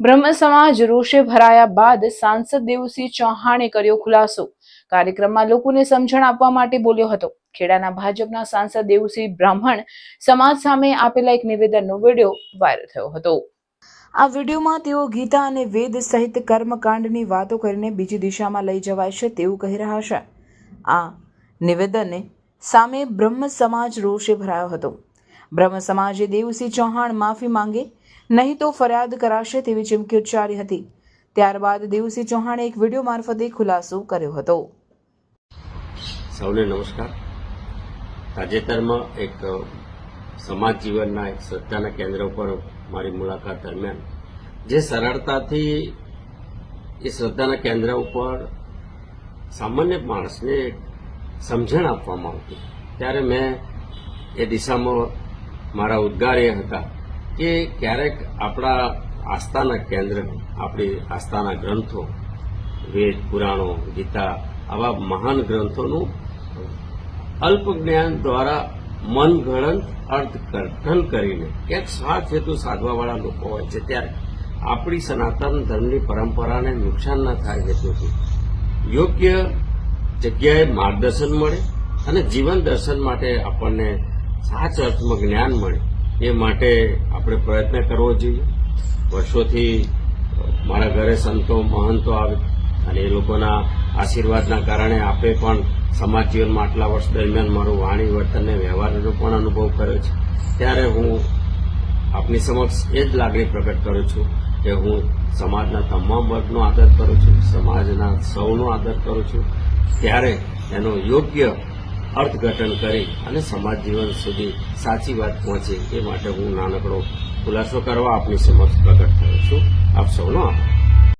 બ્રહ્મ સમાજ રોષે ભરાયા બાદ સાંસદ દેવસિંહ ચૌહાણે કર્યો ખુલાસો. કાર્યક્રમમાં લોકોને સમજણ આપવા માટે બોલ્યો હતો. ખેડાના ભાજપના સાંસદ દેવસિંહ બ્રાહ્મણ સમાજ સામે આપેલા એક નિવેદનનો વીડિયો વાયરલ થયો હતો. આ વિડીયોમાં તેઓ ગીતા અને વેદ સહિત કર્મકાંડની વાતો કરીને બીજી દિશામાં લઈ જવાય છે તેવું કહી રહ્યા છે. આ નિવેદનને સામે બ્રહ્મ સમાજ રોષે ભરાયો હતો. બ્રહ્મ સમાજે દેવસિંહ ચૌહાણ માફી માંગે, નહીં તો ફરિયાદ કરાશે તેવી ચીમકી ઉચ્ચારી હતી. ત્યારબાદ દેવસિંહ ચૌહાણે એક વીડિયો મારફતે ખુલાસો કર્યો હતો. સૌને નમસ્કાર. તાજેતરમાં એક સમાજ જીવનના એક શ્રદ્ધાના કેન્દ્ર ઉપર મારી મુલાકાત દરમિયાન જે સરળતાથી એ શ્રદ્ધાના કેન્દ્ર ઉપર સામાન્ય માણસને સમજણ આપવામાં આવતી. ત્યારે મેં એ દિશામાં મારા ઉદ્ગાર એ હતા. કે ક્યારેક આપણા આસ્થાના કેન્દ્ર, આપણી આસ્થાના ગ્રંથો, વેદ, પુરાણો, ગીતા, આવા મહાન ગ્રંથોનું અલ્પ જ્ઞાન દ્વારા મનગણન અર્થઘટન કરીને ક્યાંક સ્વાર્થ હેતુ સાધવાવાળા લોકો હોય છે. ત્યારે આપણી સનાતન ધર્મની પરંપરાને નુકસાન ન થાય હેતુથી. યોગ્ય જગ્યાએ માર્ગદર્શન મળે અને જીવન દર્શન માટે આપણને સાચ અર્થમાં જ્ઞાન મળે, એ માટે આપણે પ્રયત્ન કરવો જોઈએ. વર્ષોથી મારા ઘરે સંતો, મહંતો આવે અને એ લોકોના આશીર્વાદના કારણે આપે પણ સમાજ જીવનમાં આટલા વર્ષ દરમિયાન મારું વાણી, વર્તન અને વ્યવહારનો પણ અનુભવ કર્યો છે. ત્યારે હું આપની સમક્ષ એ જ લાગણી પ્રગટ કરું છું કે હું સમાજના તમામ વર્ગનો આદર કરું છું, સમાજના સૌનો આદર કરું છું. ત્યારે એનો યોગ્ય અર્થઘટન કરી અને સમાજ જીવન સુધી સાચી વાત પહોંચે એ માટે હું નાનકડો ખુલાસો કરવા આપની સમક્ષ પ્રગટ થયો છું. આપ સૌનો આભાર.